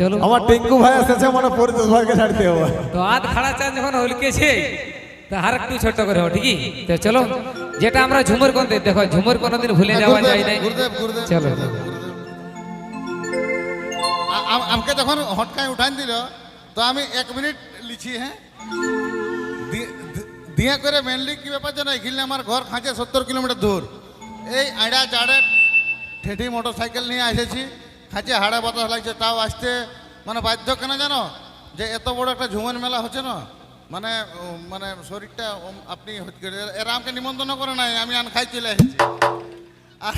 চলো। আমার টিঙ্কু ভাই এসেছে মানে পরিতোষ ভাইকে ছাড়তে হবে। তো আধ খাড়া চাঁদ যখন হলকেছে তো আর একটু ছোট করে হোক ঠিকই? তো চলো যেটা আমরা ঝুমুর কোন দেখো ঝুমুর কোনোদিন ভুলে যাওয়া যায় গুরুদেব চলো। আমাকে যখন হটকায় উঠান দিল তো আমি এক মিনিট লিছি হ্যাঁ? দিয়ে করে মেনলি কি ব্যাপার জানো এখানে আমার ঘর খাঁচে সত্তর কিলোমিটার দূর। এই আড়া চাড়ে ঠেঠি মোটর সাইকেল নিয়ে এসেছি। খাঁচে হাড়ে বাতাস লাগছে, তাও আসতে মানে বাধ্য কেন জানো? যে এত বড় একটা ঝুমন মেলা হচ্ছে না? মানে মানে শরীরটা আপনি এরা আমাকে নিমন্ত্রণ করে নাই, আমি আন খাই চলে এসেছি। আর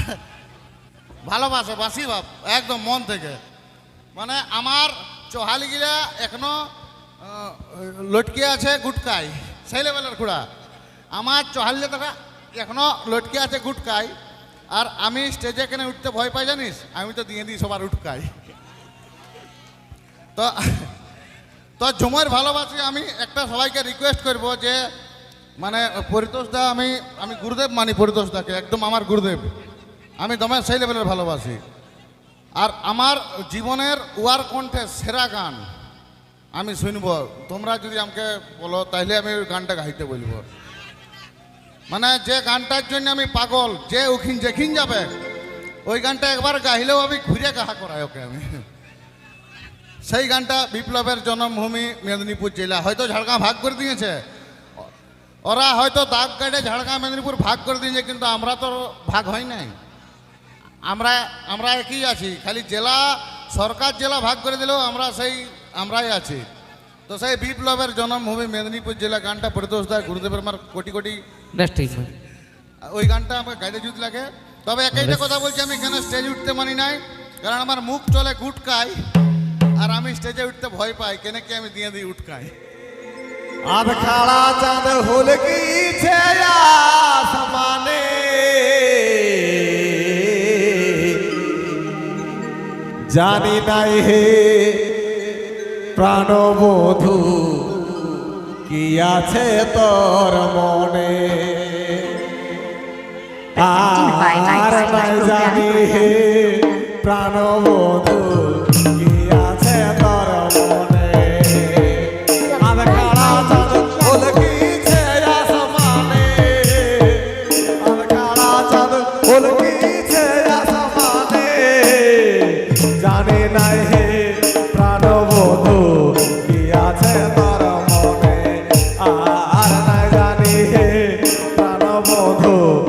ভালোবাসে, বাসি ভাব একদম মন থেকে। মানে আমার চোহালিগিরা এখনও লটকে আছে গুটকাই সেই লেভেলের খুঁড়া। আমার টাকা এখনও লটকে আছে গুটকাই আর আমি স্টেজে কেন উঠতে ভয় পাই, জানিস? আমি তো দিয়ে দিই, সবার উঠকাই তো তো ঝুমের ভালোবাসি আমি, একটা সবাইকে রিকোয়েস্ট করব যে মানে পরিতোষ দা, আমি আমি গুরুদেব মানি পরিতোষ দাকে, একদম আমার গুরুদেব। আমি দমে সেই লেভেলের ভালোবাসি। আর আমার জীবনের ওয়ার কণ্ঠে সেরা গান আমি শুনব। তোমরা যদি আমাকে বলো তাহলে আমি গানটা গাইতে বলব। মানে যে গানটার জন্য আমি পাগল, যে উখিন যেখিন যাবে, ওই গানটা একবার গাইলেও আমি ঘুরে কাহা করাই ওকে আমি। সেই গানটা বিপ্লবের জন্মভূমি মেদিনীপুর জেলা। হয়তো ঝাড়গ্রাম ভাগ করে দিয়েছে। ওরা হয়তো দাগ কাটে ঝাড়গ্রাম, মেদিনীপুর ভাগ করে দিয়েছে, কিন্তু আমরা তো ভাগ হয় নাই। আমরা আমরা একই আছি, খালি জেলা, সরকার জেলা ভাগ করে দিলেও আমরা সেই, আমরাই আছি। তো সেই বিপ্লবের জন্মভূমি মেদিনীপুর জেলা গানটা পরিতোষ দা গুরুদেবের আমার কোটি কোটি বেশ ঠিক ওই গানটা আমাকে গাইতে যদি লাগে তবে একইটা কথা বলছি আমি কেন স্টেজে উঠতে মানি নাই? কারণ আমার মুখ চলে গুটকাই আর আমি স্টেজে উঠতে ভয় পাই কেন কি আমি দিয়ে দিই উঠকাই আধ খাড়া চাঁদ হল কি সমানে জানি নাই হে প্রাণবধূ। কি আছে তোর মনে আর জানি হে প্রাণবধূ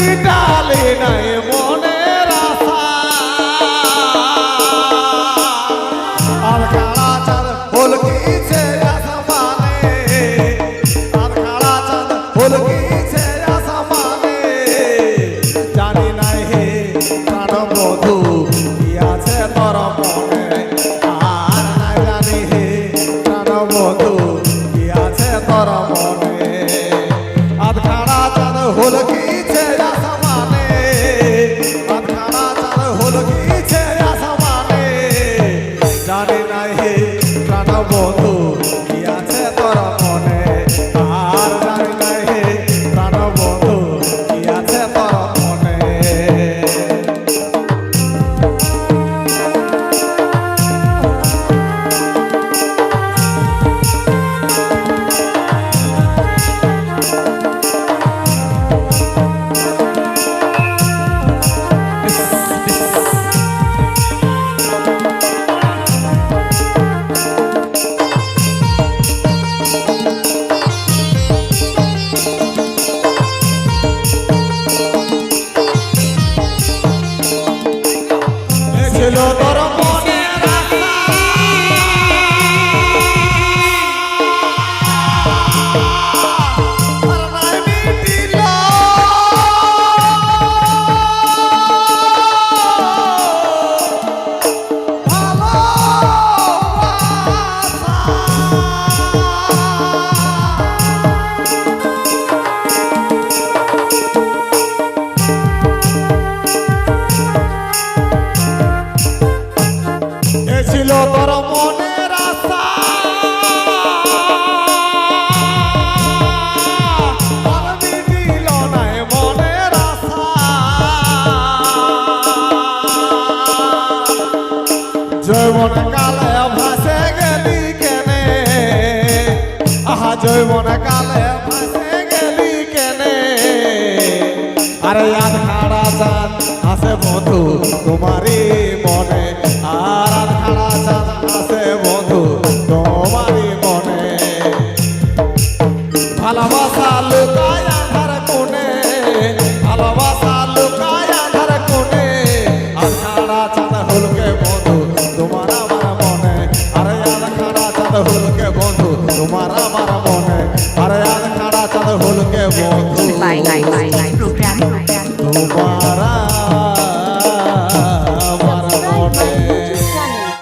মিটালে নাই মনের আশা। আর কালা চাঁদ হল কিছে আসমানে। আর কালা চাঁদ হল কিছে আসমানে জানি নাই হে প্রাণ বধু, কি আছে তোর মনে মনে বন্ধু কি আছে আশা। আর মনের আশা। গেলি কেনে? আহা জৈবন কালে ভাসে গেলি কেনে? আরে আধারা চাঁদ আসে বন্ধু তোমারই মনে। আধার কোণে, ভালোবাসা লুকায় আধার কোণে। আধারা চাঁদ হলকে বন্ধু, তোমার আমার মনে। আরে আধারা চাঁদ হলকে বন্ধু, তোমার আমার মনে। আরে আধারা চাঁদ হলকে বন্ধু।